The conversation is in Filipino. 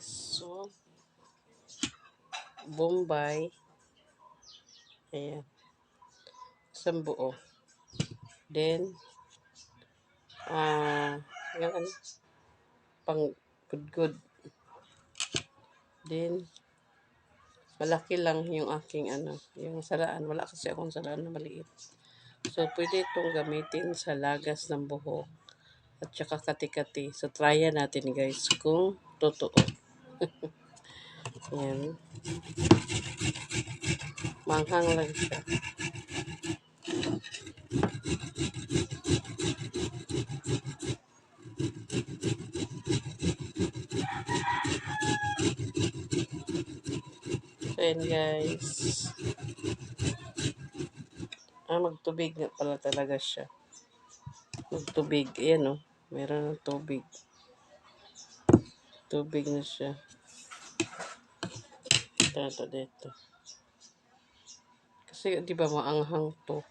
So, Bombay. Ayan. Isang buo. Then, ah, yung ano, pang good Then, malaki lang yung aking ano, yung saraan. Wala kasi akong saraan na maliit. So, pwede itong gamitin sa lagas ng buhok at saka kati-kati. So, try natin guys kung totoo. Yan. Manghang lang siya. So, yan guys. Ah, magtubig nga pala talaga siya. Magtubig. Ayan o. Oh. Meron ng tubig. Tubig na siya. Ito, dito. Kasi, di ba, maanghang to.